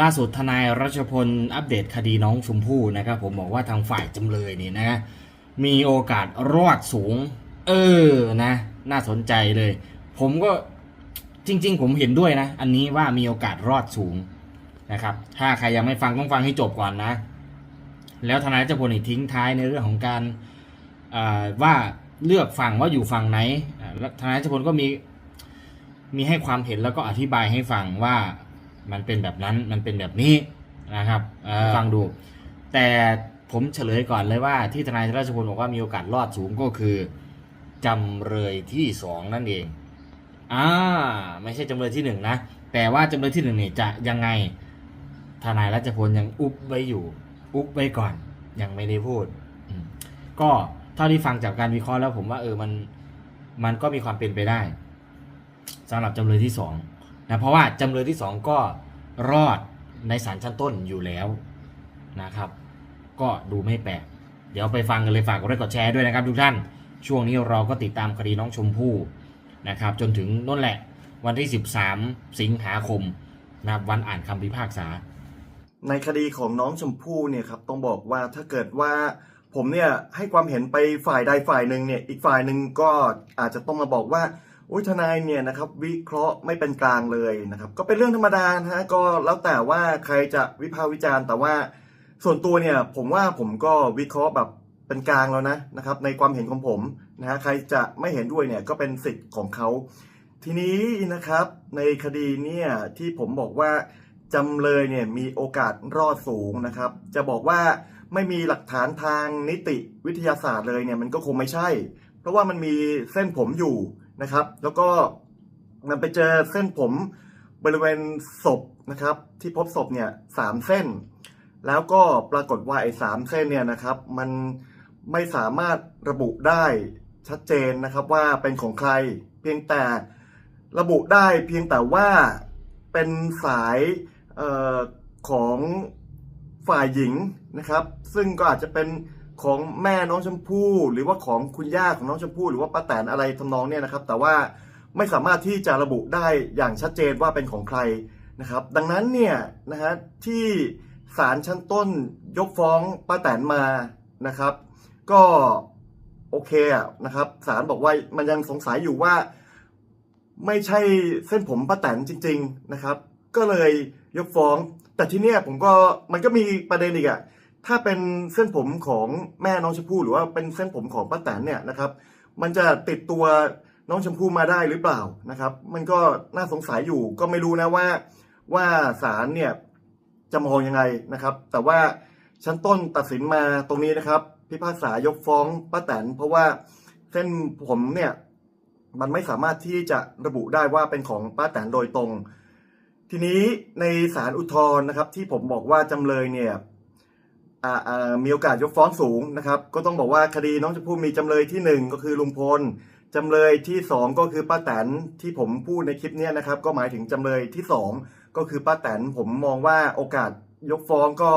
ล่าสุดทนายรัชพลอัปเดตคดีน้องชมพู่นะครับผมบอกว่าทางฝ่ายจำเลยนี่นะมีโอกาสรอดสูง เออนะ น่าสนใจเลย ผมก็จริง ๆ ผมเห็นด้วยนะ อันนี้ว่ามีโอกาสรอดสูงนะครับ ถ้าใครยังไม่ฟังต้องฟังให้จบก่อนนะ แล้วทนายรัชพลทิ้งท้ายในเรื่องของการว่าเลือกฝั่งว่าอยู่ฝั่งไหนแล้วทนายรัชพลก็มีมีให้ความเห็นแล้วก็อธิบายให้ฟังว่า มันเป็นแบบนั้นมันเป็นแบบนี้นะครับเอ่อฟังดู แต่ผมเฉลยก่อนเลยว่าที่ทนายราชพลบอกว่ามีโอกาสรอดสูงก็คือจำเลยที่สองนั่นเองอ่าไม่ใช่จำเลยที่หนึ่งนะแต่ว่าจำเลยที่หนึ่งเนี่ยจะยังไงทนายรัชพลยังอุบไว้อยู่ อุบไว้ก่อน ยังไม่ได้พูดอืมก็เท่าที่ฟังจากการวิเคราะห์แล้วผมว่าเออมันมันก็มีความเป็นไปได้สำหรับจำเลยที่สอง นะเพราะว่าจำเลยที่สองก็รอดในศาลชั้นต้นอยู่แล้วนะครับ ก็ดูไม่แปลกเดี๋ยวไปฟังกันเลยฝากกดไลค์กดแชร์ด้วยนะครับทุกท่าน ช่วงนี้เราก็ติดตามคดีน้องชมพู่นะครับ จนถึงนั่นแหละ วันที่ 13 สิงหาคมนะครับวันอ่านคำพิพากษา ในคดีของน้องชมพู่เนี่ยครับต้องบอกว่าถ้าเกิดว่าผมเนี่ยให้ความเห็นไปฝ่ายใดฝ่ายหนึ่งเนี่ยอีกฝ่ายหนึ่งก็อาจจะต้องมาบอกว่า อุ้ยทนายเนี่ยนะครับวิเคราะห์ไม่เป็นกลางเลยนะครับ ก็เป็นเรื่องธรรมดานะฮะก็แล้วแต่ว่าใครจะวิพากษ์วิจารณ์ แต่ว่าส่วนตัวเนี่ยผมว่าผมก็วิเคราะห์แบบเป็นกลางแล้วนะนะครับ ในความเห็นของผมนะฮะใครจะไม่เห็นด้วยเนี่ยก็เป็นสิทธิ์ของเขาทีนี้นะครับในคดีเนี่ยที่ผมบอกว่าจำเลยเนี่ยมีโอกาสรอดสูงนะครับ จะบอกว่าไม่มีหลักฐานทางนิติวิทยาศาสตร์เลยเนี่ยมันก็คงไม่ใช่ เพราะว่ามันมีเส้นผมอยู่ นะครับ แล้วก็มันไปเจอเส้นผมบริเวณศพนะครับ ที่พบศพเนี่ยสามเส้น แล้วก็ปรากฏว่าไอ้สามเส้นเนี่ยนะครับ มันไม่สามารถระบุได้ชัดเจนนะครับว่าเป็นของใคร เพียงแต่ระบุได้เพียงแต่ว่าเป็นสายออของฝ่ายหญิงนะครับ ซึ่งก็อาจจะเป็น ของแม่น้องชมพู่ หรือว่าของคุณย่าของน้องชมพู่ หรือว่าป้าแตนอะไรทำนองเนี่ยนะครับ แต่ว่าไม่สามารถที่จะระบุได้อย่างชัดเจนว่าเป็นของใครนะครับ ดังนั้นเนี่ยนะฮะที่ศาลชั้นต้นยกฟ้องป้าแตนมานะครับ ก็โอเคอะนะครับศาลบอกว่ามันยังสงสัยอยู่ว่า ไม่ใช่เส้นผมป้าแตนจริง ๆนะครับ ก็เลยยกฟ้อง แต่ที่เนี้ยผมก็มันก็มีประเด็นอีกอะ ถ้าเป็นเส้นผมของแม่น้องชมพู่หรือว่าเป็นเส้นผมของป้าแตนเนี่ยนะครับ มันจะติดตัวน้องชมพู่มาได้หรือเปล่านะครับ มันก็น่าสงสัยอยู่ ก็ไม่รู้นะว่าว่าศาลเนี่ยจะมองยังไงนะครับ แต่ว่าชั้นต้นตัดสินมาตรงนี้นะครับ พิพากษายกฟ้องป้าแตนเพราะว่าเส้นผมเนี่ยมันไม่สามารถที่จะระบุได้ว่าเป็นของป้าแตนโดยตรง ทีนี้ในศาลอุทธรณ์นะครับ ที่ผมบอกว่าจำเลยเนี่ย มีโอกาสยกฟ้องสูงนะครับ ก็ต้องบอกว่าคดีน้องชมพู่มีจำเลยที่หนึ่งก็คือลุงพลจำเลยที่สองก็คือป้าแตนที่ผมพูดในคลิปนี้นะครับ ก็หมายถึงจำเลยที่สองก็คือป้าแตนผมมองว่าโอกาสยกฟ้องก็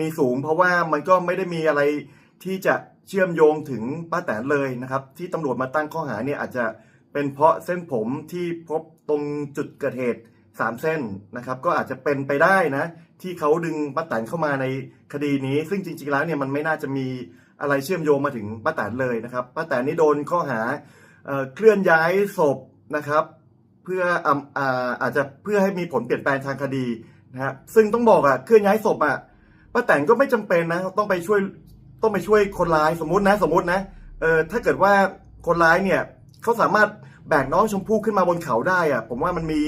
มีสูง เพราะว่ามันก็ไม่ได้มีอะไรที่จะเชื่อมโยงถึงป้าแตนเลยนะครับ ที่ตำรวจมาตั้งข้อหาเนี่ยอาจจะเป็นเพราะเส้นผมที่พบตรงจุดเกิดเหตุสามเส้นนะครับ ก็อาจจะเป็นไปได้นะ ที่เขาดึงป้าแตนเข้ามาในคดีนี้ ซึ่งจริงๆแล้วเนี่ยมันไม่น่าจะมีอะไรเชื่อมโยงมาถึงป้าแตนเลยนะครับป้าแตนนี่โดนข้อหาเอเคลื่อนย้ายศพนะครับ เพื่ออาอ่าจจะเพื่อให้มีผลเปลี่ยนแปลงทางคดีนะฮะซึ่งต้องบอกอะเคลื่อนย้ายศพอะป้าแตนก็ไม่จำเป็นนะต้องไปช่วยต้องไปช่วยคนร้ายสมมตินะสมมตินะเออถ้าเกิดว่าคนร้ายเนี่ยเขาสามารถแบกน้องชมพู่ขึ้นมาบนเขาได้อะผมว่ามันมี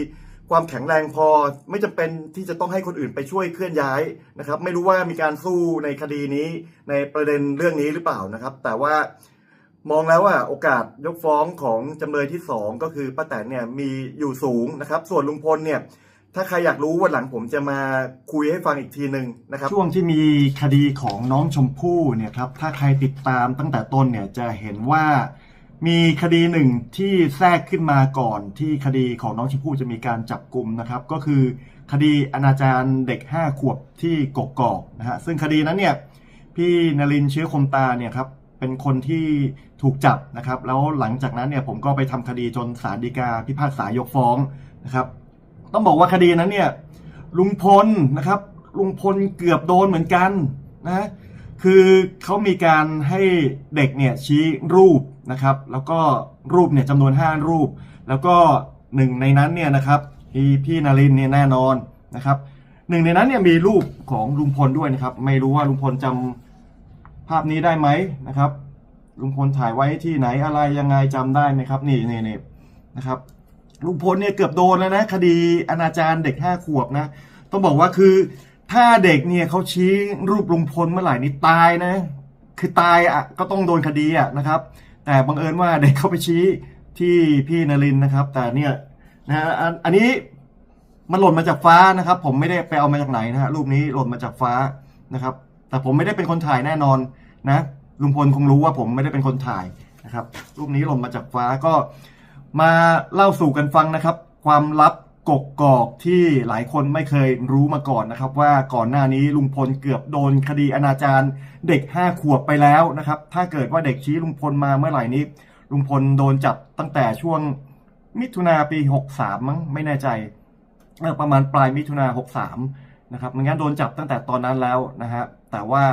ความแข็งแรงพอไม่จำเป็นที่จะต้องให้คนอื่นไปช่วยเคลื่อนย้ายนะครับ ไม่รู้ว่ามีการสู้ในคดีนี้ในประเด็นเรื่องนี้หรือเปล่านะครับ แต่ว่ามองแล้วว่าโอกาสยกฟ้องของจำเลยที่สองก็คือป้าแตนเนี่ยมีอยู่สูงนะครับ ส่วนลุงพลเนี่ยถ้าใครอยากรู้วันหลังผมจะมาคุยให้ฟังอีกทีหนึ่งนะครับ ช่วงที่มีคดีของน้องชมพู่เนี่ยครับถ้าใครติดตามตั้งแต่ต้นเนี่ยจะเห็นว่า มีคดีหนึ่งที่แทรกขึ้นมาก่อนที่คดีของน้องชมพู่จะมีการจับกลุ่มนะครับ ก็คือคดีอนาจารเด็ก 5 ขวบที่กกอกนะฮะซึ่งคดีนั้นเนี่ยพี่นรินทร์เชื้อคมตาเนี่ยครับเป็นคนที่ถูกจับนะครับ แล้วหลังจากนั้นเนี่ยผมก็ไปทำคดีจนศาลฎีกาพิพากษายกฟ้องนะครับ ต้องบอกว่าคดีนั้นเนี่ยลุงพลนะครับลุงพลเกือบโดนเหมือนกันนะ คือเขามีการให้เด็กเนี่ยชี้รูปนะครับ แล้วก็รูปเนี่ยจำนวน 5 รูป แล้วก็หนึ่งในนั้นเนี่ยนะครับมีพี่นารินเนี่ยแน่นอนนะครับหนึ่งในนั้นเนี่ยมีรูปของลุงพลด้วยนะครับ ไม่รู้ว่าลุงพลจำภาพนี้ได้ไหมนะครับ ลุงพลถ่ายไว้ที่ไหนอะไรยังไงจำได้ไหมครับ นี่นี่นี่นะครับ ลุงพลเนี่ยเกือบโดนแล้วนะ คดีอนาจารเด็กห้าขวบนะ ต้องบอกว่าคือ ถ้าเด็กเนี่ยเขาชี้รูปลุงพลเมื่อไหร่นี่ตายนะ คือตายอะก็ต้องโดนคดีอะนะครับ แต่บังเอิญว่าเด็กเขาไปชี้ที่พี่นรินนะครับ แต่เนี่ยนะอันนี้มันหล่นมาจากฟ้านะครับ ผมไม่ได้ไปเอามาจากไหนนะฮะรูปนี้หล่นมาจากฟ้านะครับ แต่ผมไม่ได้เป็นคนถ่ายแน่นอนนะลุงพลคงรู้ว่าผมไม่ได้เป็นคนถ่ายนะครับ รูปนี้หล่นมาจากฟ้าก็มาเล่าสู่กันฟังนะครับ ความลับ กกกอกที่หลายคนไม่เคยรู้มาก่อนนะครับ ว่าก่อนหน้านี้ลุงพลเกือบโดนคดีอนาจารเด็กห้าขวบไปแล้วนะครับ ถ้าเกิดว่าเด็กชี้ลุงพลมาเมื่อไหร่นี้ ลุงพลโดนจับตั้งแต่ช่วงมิถุนาปี 63 มั้งไม่แน่ใจประมาณปลายมิถุนา63 นะครับไม่งั้นโดนจับตั้งแต่ตอนนั้นแล้วนะฮะแต่ว่า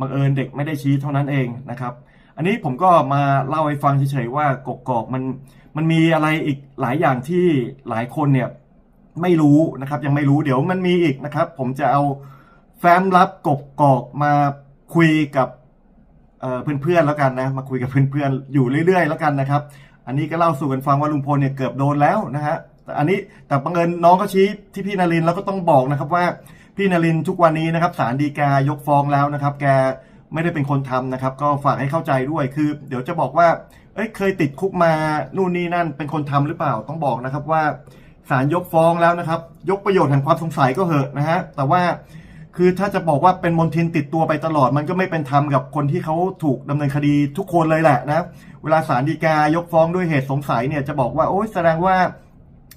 บังเอิญเด็กไม่ได้ชี้เท่านั้นเองนะครับอันนี้ผมก็มาเล่าให้ฟังเฉยๆว่ากกอกมันมันมีอะไรอีกหลายอย่างที่หลายคนเนี่ย ไม่รู้นะครับ ยังไม่รู้เดี๋ยวมันมีอีกนะครับ ผมจะเอาแฟ้มลับกกกอกมาคุยกับเอ่อเพื่อนๆแล้วกันนะ มาคุยกับเพื่อนๆอยู่เรื่อยๆ แล้วกันนะครับ อันนี้ก็เล่าสู่กันฟังว่าลุงพลเนี่ยเกือบโดนแล้วนะฮะแต่อันนี้แต่บังเอิญน้องก็ชี้ที่พี่นารินทร์แล้วก็ต้องบอกนะครับว่าพี่นารินทุกวันนี้นะครับศาลฎีกายกฟ้องแล้วนะครับ แกไม่ได้เป็นคนทำนะครับ ก็ฝากให้เข้าใจด้วยคือ เดี๋ยวจะบอกว่าเอ้ยเคยติดคุกมานู่นนี่นั่นเป็นคนทำหรือเปล่าต้องบอกนะครับว่า ศาลยกฟ้องแล้วนะครับ ยกประโยชน์แห่งความสงสัยก็เหอะนะฮะแต่ว่าคือถ้าจะบอกว่าเป็นมนทินติดตัวไปตลอด มันก็ไม่เป็นธรรมกับคนที่เขาถูกดำเนินคดีทุกคนเลยแหละนะเวลาศาลฎีกายกฟ้องด้วยเหตุสงสัยเนี่ยจะบอกว่าโอ้ยแสดงว่า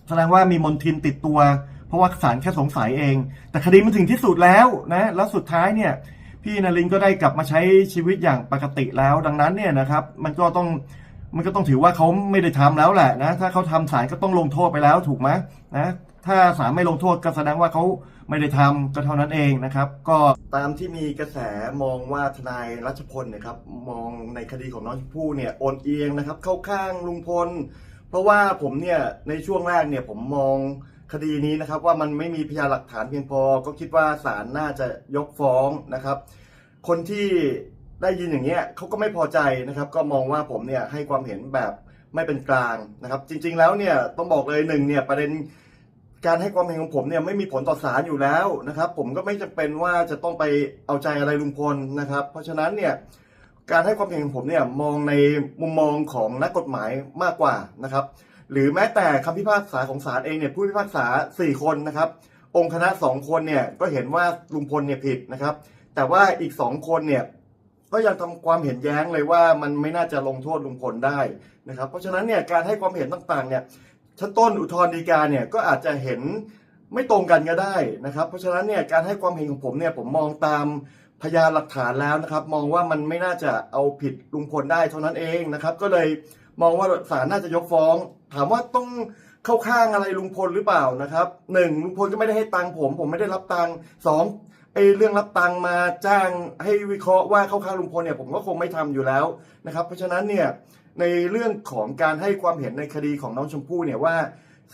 แสดงว่ามีมนทินติดตัว เพราะว่าศาลแค่สงสัยเอง แต่คดีมันถึงที่สุดแล้วนะแล้วสุดท้ายเนี่ยพี่นรินก็ได้กลับมาใช้ชีวิตอย่างปกติแล้ว ดังนั้นเนี่ยนะครับ มันก็ต้อง มันก็ต้องถือว่าเขาไม่ได้ทำแล้วแหละนะ ถ้าเขาทำศาลก็ต้องลงโทษไปแล้วถูกไหมนะ ถ้าศาลไม่ลงโทษก็แสดงว่าเขาไม่ได้ทำก็เท่านั้นเองนะครับ ก็ตามที่มีกระแสมองว่าทนายรัชพลเนะครับมองในคดีของน้องชมพู่เนี่ยโอนเอียงนะครับ เข้าข้างลุงพล เพราะว่าผมเนี่ยในช่วงแรกเนี่ยผมมองคดีนี้นะครับว่ามันไม่มีพยานหลักฐานเพียงพอ ก็คิดว่าศาลน่าจะยกฟ้องนะครับ คนที่ ได้ยินอย่างเงี้ยเขาก็ไม่พอใจนะครับ ก็มองว่าผมเนี่ยให้ความเห็นแบบไม่เป็นกลางนะครับ จริง ๆ แล้วเนี่ยต้องบอกเลยหนึ่งเนี่ยประเด็นการให้ความเห็นของผมเนี่ยไม่มีผลต่อศาลอยู่แล้วนะครับ ผมก็ไม่จำเป็นว่าจะต้องไปเอาใจอะไรลุงพลนะครับ เพราะฉะนั้นเนี่ยการให้ความเห็นของผมเนี่ยมองในมุมมองของนักกฎหมายมากกว่านะครับ หรือแม้แต่คำพิพากษาของศาลเองเนี่ยผู้พิพากษา 4 คนนะครับ องค์คณะ 2 คนเนี่ยก็เห็นว่าลุงพลเนี่ยผิดนะครับ แต่ว่าอีก 2 คนเนี่ย ก็ยังทำความเห็นแย้งเลยว่ามันไม่น่าจะลงโทษลุงพลได้นะครับ เพราะฉะนั้นเนี่ยการให้ความเห็นต่างๆเนี่ยชั้นต้นอุทธรณ์ฎีกาเนี่ยก็อาจจะเห็นไม่ตรงกันก็ได้นะครับ เพราะฉะนั้นเนี่ยการให้ความเห็นของผมเนี่ยผมมองตามพยานหลักฐานแล้วนะครับ มองว่ามันไม่น่าจะเอาผิดลุงพลได้เท่านั้นเองนะครับ ก็เลยมองว่าศาลน่าจะยกฟ้อง ถามว่าต้องเข้าข้างอะไรลุงพลหรือเปล่านะครับหนึ่งลุงพลก็ไม่ได้ให้ตังค์ผม ผมไม่ได้รับตังค์สอง ไอ้เรื่องรับตังมาจ้างให้วิเคราะห์ว่าเข้าข้างลุงพลเนี่ยผมก็คงไม่ทำอยู่แล้วนะครับ เพราะฉะนั้นเนี่ยในเรื่องของการให้ความเห็นในคดีของน้องชมพู่เนี่ยว่า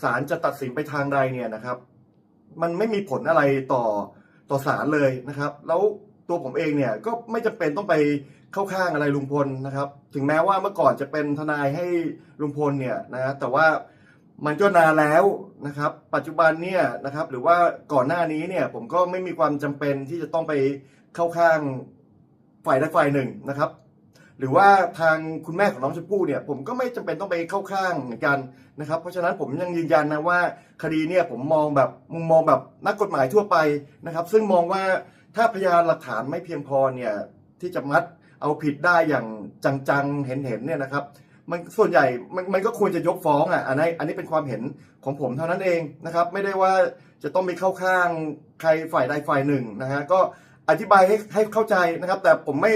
ศาลจะตัดสินไปทางใดเนี่ยนะครับ มันไม่มีผลอะไรต่อต่อศาลเลยนะครับ แล้วตัวผมเองเนี่ยก็ไม่จำเป็นต้องไปเข้าข้างอะไรลุงพลนะครับ ถึงแม้ว่าเมื่อก่อนจะเป็นทนายให้ลุงพลเนี่ยนะแต่ว่า มันก็นานแล้วนะครับ ปัจจุบันเนี่ยนะครับ หรือว่าก่อนหน้านี้เนี่ย ผมก็ไม่มีความจำเป็นที่จะต้องไปเข้าข้างฝ่ายใดฝ่ายหนึ่งนะครับ หรือว่าทางคุณแม่ของน้องชมพู่เนี่ย ผมก็ไม่จำเป็นต้องไปเข้าข้างเหมือนกันนะครับ เพราะฉะนั้นผมยังยืนยันนะว่าคดีเนี่ยผมมองแบบมุมมองแบบนักกฎหมายทั่วไปนะครับ ซึ่งมองว่าถ้าพยานหลักฐานไม่เพียงพอเนี่ยที่จะมัดเอาผิดได้อย่างจังๆเห็นๆเนี่ยนะครับ มันส่วนใหญ่มันมันก็ควรจะยกฟ้องอะอันนี้อันนี้เป็นความเห็นของผมเท่านั้นเองนะครับ ไม่ได้ว่าจะต้องไปเข้าข้างใครฝ่ายใดฝ่ายหนึ่งนะฮะก็อธิบายให้ให้เข้าใจนะครับ แต่ผมไม่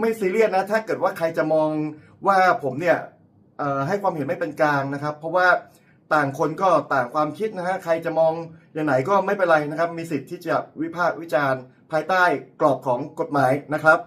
ไม่ซีเรียสนะ ถ้าเกิดว่าใครจะมองว่าผมเนี่ยให้ความเห็นไม่เป็นกลางนะครับ เพราะว่าต่างคนก็ต่างความคิดนะฮะใครจะมองอย่างไหนก็ไม่เป็นไรนะครับ มีสิทธิ์ที่จะวิพากษ์วิจารณ์ ภายใต้กรอบของกฎหมายนะครับ